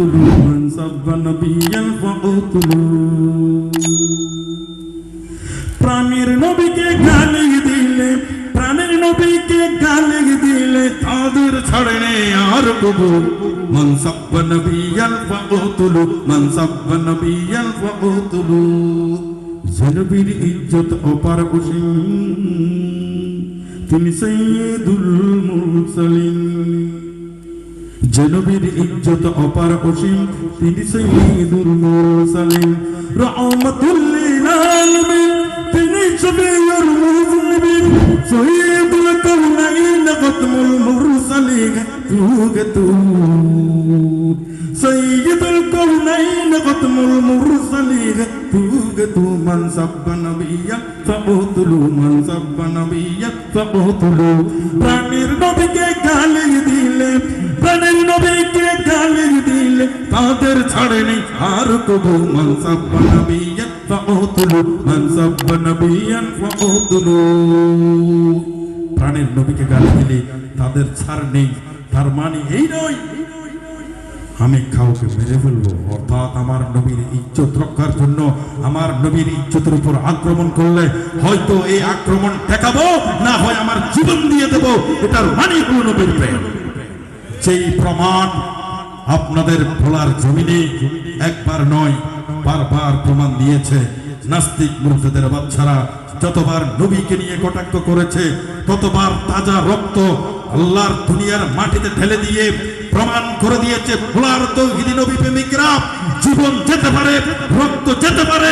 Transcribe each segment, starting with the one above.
فاقتلوا من سب نبيا فاقتلوا প্রাণের নবীকে গালি দিলে প্রাণের নবীকে গালি দিলে তাদের ছাড়ে নে আর কবু মন সব্ব নবিয়াল ফাকুতুলু মন সব্ব নবিয়াল ফাকুতুলু জনবীর ইজ্জত অপার অসীম তিনি সৈয়দুল মুরসালিন জনবীর ইজ্জত অপার অসীম, তিনি সৈয়দুল মুরসালিন। রহমাতুল লিল আলামিন, তিনি শফিউল মুজলিমিন সৈয়দুল কাউনাইন খতমুল মুরসালিন তুগে তু সৈয়দুল কাউনাইন খতমুল মুরসালিন তুগে তু মান সাব্বা নবিয়্যা ফাকুতুলু মান সাব্বা নবিয়্যা ফাকুতুলু প্রাণীর নবীকে গালি দিলে প্রাণের নবীকে গালি দিলে তাদের ছাড়েনি? আর কবু মনসব নবিয়ান ফাকুতুলু মনসব নবিয়ান ফাকুতুলু প্রাণের নবীকে গালি দিলে তাদের ছাড় নেই, তার মানে এই নয়, আমি কাউকে মেরে ফেলব। অর্থাৎ আমার নবীর ইজ্জত রক্ষার জন্য আমার নবীর ইজ্জতের উপর আক্রমণ করলে হয়তো এই আক্রমণ ঠেকাবো, না হয় আমার জীবন দিয়ে দেবো। এটার মানে হলো নবীর প্রেম। সেই প্রমাণ আপনাদের ভোলার জমিনে একবার নয়, বারবার প্রমাণ দিয়েছে। নাস্তিক মুরতাদের বাচ্চারা যতবার নবীকে নিয়ে কটাক্ষ করেছে, ততবার তাজা রক্ত আল্লাহর দুনিয়ার মাটিতে ঢেলে দিয়ে প্রমাণ করে দিয়েছে। ভোলার তৌহিদি নবী প্রেমিকরা, জীবন যেতে পারে, রক্ত যেতে পারে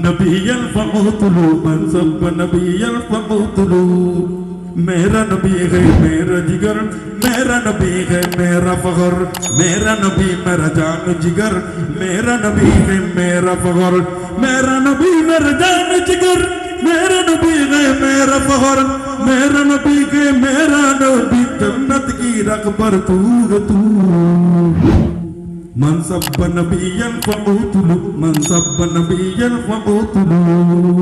নবিয়াল ফাকুতুলু মান সাব্বা নবিয়াল ফাকুতুলু मेरा नबी है मेरा जिगर मेरा नबी है मेरा फखर मेरा नबी मेरा जान जिगर मेरा नबी है मेरा फखर मेरा नबी मेरा जान जिगर मेरा नबी है मेरा फखर मेरा नबी है मेरा नबी जन्नत की रकबर तू तू من سب نبيا فقتلوا من سب نبيا فقتلوا